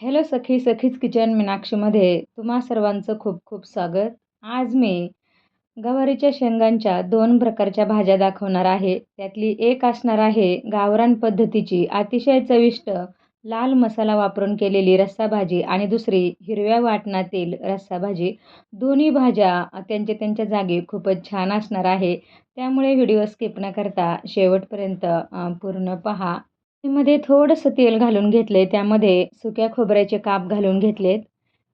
Hello सखी सखीच kitchen मीनाक्षीमध्ये तुम्हा सर्वांचं खूप खूप स्वागत. आज मी गवारीच्या शेंगांच्या दोन प्रकारच्या भाज्या दाखवणार आहे. त्यातली एक असणार आहे गावरान पद्धतीची अतिशय चविष्ट लाल मसाला वापरून केलेली रस्साभाजी आणि दुसरी हिरव्या वाटणातील रस्साभाजी दोन्ही भाज्या त्यांच्या त्यांच्या जागी खूपच छान असणार आहे. त्यामुळे व्हिडिओ स्किप न करता शेवटपर्यंत पूर्ण पहा. मध्ये थोडंसं तेल घालून घेतले त्यामध्ये सुक्या खोबऱ्याचे काप घालून घेतलेत.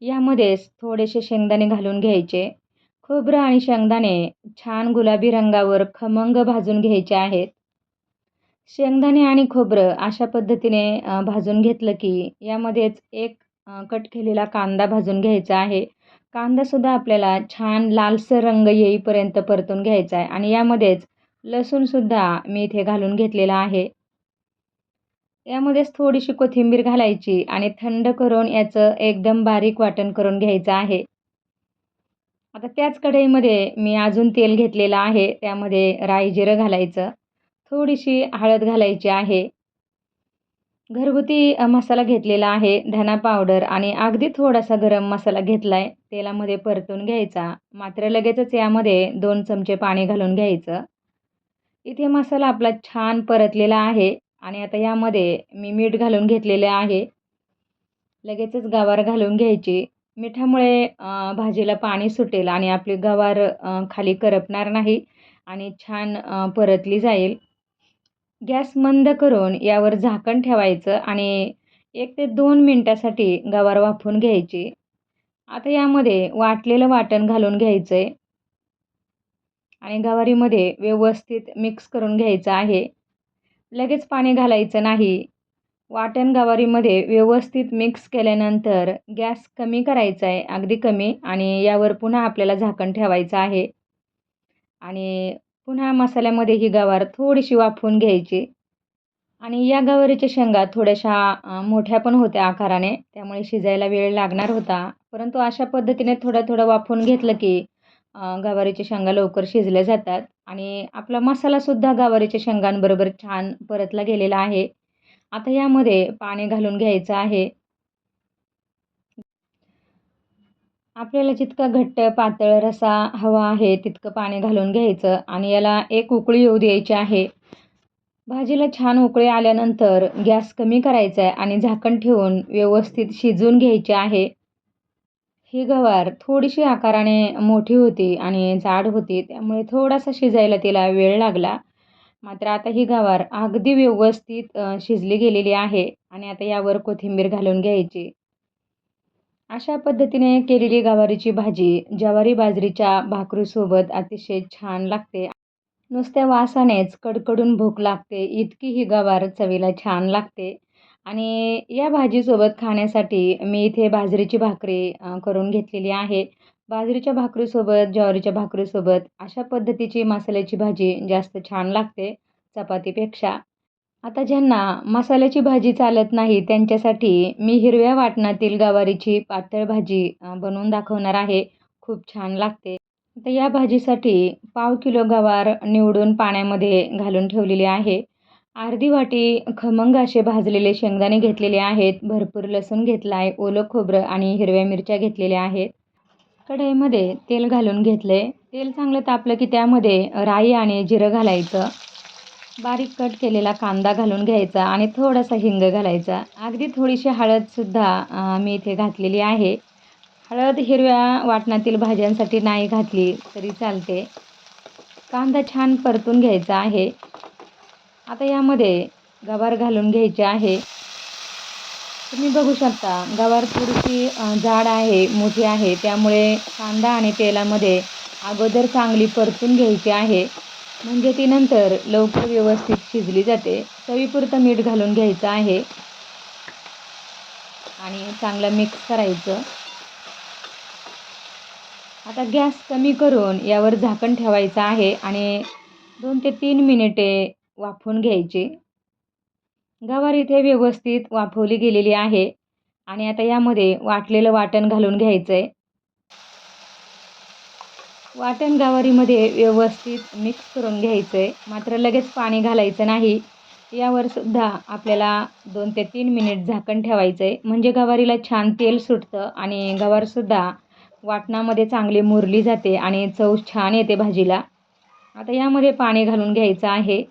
यामध्येच थोडेसे शेंगदाणे घालून घ्यायचे. खोबरं आणि शेंगदाणे छान गुलाबी रंगावर खमंग भाजून घ्यायचे आहेत. शेंगदाणे आणि खोबरं अशा पद्धतीने भाजून घेतलं की यामध्येच एक कट केलेला कांदा भाजून घ्यायचा आहे. कांदासुद्धा आपल्याला छान लालसर रंग येईपर्यंत परतून घ्यायचा आहे आणि यामध्येच लसूणसुद्धा मी इथे घालून घेतलेला आहे. यामध्येच थोडीशी कोथिंबीर घालायची आणि थंड करून याचं एकदम बारीक वाटण करून घ्यायचं आहे. आता त्याच कढईमध्ये मी अजून तेल घेतलेलं आहे त्यामध्ये राई जिरं घालायचं. थोडीशी हळद घालायची आहे. घरगुती मसाला घेतलेला आहे धना पावडर आणि अगदी थोडासा गरम मसाला घेतला आहे तेलामध्ये परतून घ्यायचा. मात्र लगेचच यामध्ये दोन चमचे पाणी घालून घ्यायचं. इथे मसाला आपला छान परतलेला आहे. आणि आता यामध्ये मी मीठ घालून घेतलेले आहे. लगेचच गवार घालून घ्यायची. मिठामुळे भाजीला पाणी सुटेल आणि आपली गवार खाली करपणार नाही आणि छान परतली जाईल. गॅस मंद करून यावर झाकण ठेवायचं आणि एक ते दोन मिनटासाठी गवार वाफून घ्यायची. आता यामध्ये वाटलेलं वाटण घालून घ्यायचं आहे आणि गवारीमध्ये व्यवस्थित मिक्स करून घ्यायचं आहे. लगेच पाणी घालायचं नाही. वाटण गवारीमध्ये व्यवस्थित मिक्स केल्यानंतर गॅस कमी करायचा आहे अगदी कमी आणि यावर पुन्हा आपल्याला झाकण ठेवायचं आहे. आणि पुन्हा मसाल्यामध्ये ही गवार थोडीशी वाफवून घ्यायची. आणि या गवारीच्या शेंगा थोड्याशा मोठ्या पण होत्या आकाराने त्यामुळे शिजायला वेळ लागणार होता. परंतु अशा पद्धतीने थोडं थोडं वाफवून घेतलं की गवारीच्या शेंगा लवकर शिजल्या जातात आणि आपला मसालासुद्धा गवारीच्या शेंगांबरोबर छान परतला गेलेला आहे. आता यामध्ये पाणी घालून घ्यायचं आहे. आपल्याला जितका घट्ट पातळ रसा हवा आहे तितकं पाणी घालून घ्यायचं आणि याला एक उकळी येऊ द्यायची आहे. भाजीला छान उकळी आल्यानंतर गॅस कमी करायचा आहे आणि झाकण ठेवून व्यवस्थित शिजून घ्यायचे आहे. ही गवार थोडीशी आकाराने मोठी होती आणि जाड होती त्यामुळे थोडासा शिजायला तिला वेळ लागला. मात्र आता ही गवार अगदी व्यवस्थित शिजली गेलेली आहे आणि आता यावर कोथिंबीर घालून घ्यायची. अशा पद्धतीने केलेली गवारीची भाजी ज्वारी बाजरीच्या भाकरीसोबत अतिशय छान लागते. नुसत्या वासानेच कडकडून भूक लागते इतकी ही गवार चवीला छान लागते. आणि या भाजीसोबत खाण्यासाठी मी इथे बाजरीची भाकरी करून घेतलेली आहे. बाजरीच्या भाकरीसोबत ज्वारीच्या भाकरीसोबत अशा पद्धतीची मसाल्याची भाजी जास्त छान लागते चपातीपेक्षा. आता ज्यांना मसाल्याची भाजी चालत नाही त्यांच्यासाठी मी हिरव्या वाटणातील गवारीची पातळ भाजी बनवून दाखवणार आहे. खूप छान लागते. तर या भाजीसाठी पाव किलो गवार निवडून पाण्यामध्ये घालून ठेवलेली आहे. अर्धी वाटी खमंग असे भाजलेले शेंगदाणे घेतलेले आहेत. भरपूर लसूण घेतला आहे ओलं खोबरं आणि हिरव्या मिरच्या घेतलेल्या आहेत. कढईमध्ये तेल घालून घेतले. तेल चांगलं तापलं की त्यामध्ये राई आणि जिरं घालायचं. बारीक कट केलेला कांदा घालून घ्यायचा आणि थोडासा हिंग घालायचा. अगदी थोडीशी हळदसुद्धा मी इथे घातलेली आहे. हळद हिरव्या वाटणातील भाज्यांसाठी नाही घातली तरी चालते. कांदा छान परतून घ्यायचा आहे. आता यामध्ये गवार घालून घ्यायचे आहे. तुम्ही बघू शकता गवार थोडीशी जाड आहे मोठी आहे. त्यामुळे कांदा आणि तेलामध्ये अगोदर चांगली परतून घ्यायची आहे. म्हणजे ती नंतर लवकर व्यवस्थित शिजली जाते. चवीपुरतं मीठ घालून घ्यायचं आहे. आणि चांगलं मिक्स करायचं. आता गॅस कमी करून यावर झाकण ठेवायचं आहे आणि दोन ते तीन मिनिटे वाफवून घ्यायची. गवार इथे व्यवस्थित वाफवली गेलेली आहे आणि आता यामध्ये वाटलेलं वाटण घालून घ्यायचं आहे वाटण गवारीमध्ये व्यवस्थित मिक्स करून घ्यायचं आहे मात्र लगेच पाणी घालायचं नाही. यावर सुद्धा आपल्याला दोन ते तीन मिनिट झाकण ठेवायचं आहे म्हणजे गवारीला छान तेल सुटतं आणि गवारसुद्धा वाटणामध्ये चांगली मुरली जाते आणि चव छान येते भाजीला. आता यामध्ये पाणी घालून घ्यायचं आहे.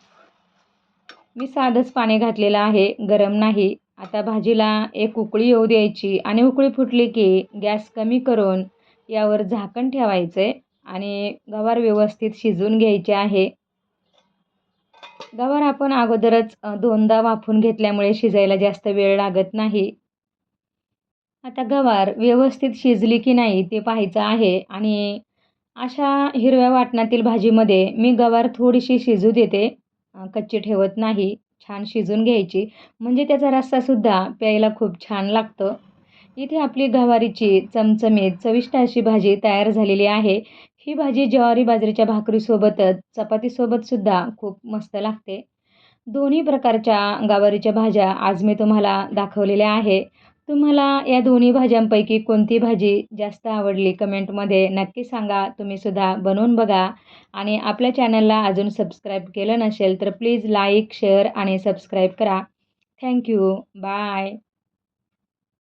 मी साधंच पाणी घातलेलं आहे गरम नाही. आता भाजीला एक उकळी येऊ द्यायची आणि उकळी फुटली की गॅस कमी करून यावर झाकण ठेवायचं आहे आणि गवार व्यवस्थित शिजवून घ्यायचे आहे. गवार आपण अगोदरच दोनदा वाफून घेतल्यामुळे शिजायला जास्त वेळ लागत नाही. आता गवार व्यवस्थित शिजली की नाही ते पाहायचं आहे आणि अशा हिरव्या वाटणातील भाजीमध्ये मी गवार थोडीशी शिजू देते. कच्ची ठेवत नाही छान शिजून घ्यायची. म्हणजे त्याचा रस्सासुद्धा प्यायला खूप छान लागतं. इथे आपली गवारीची चमचमीत चविष्ट अशी भाजी तयार झालेली आहे. ही भाजी ज्वारी बाजरीच्या भाकरीसोबतच चपातीसोबतसुद्धा खूप मस्त लागते. दोन्ही प्रकारच्या गवारीच्या भाज्या आज मी तुम्हाला दाखवलेल्या आहे. तुम्हाला या दोन्ही भाज्यांपैकी कोणती भाजी जास्त आवडली? कमेंटमध्ये नक्की सांगा. तुम्हीसुद्धा बनवून बघा. आणि आपल्या चॅनलला अजून सबस्क्राईब केलं नसेल तर प्लीज लाईक शेअर आणि सबस्क्राईब करा. Thank you bye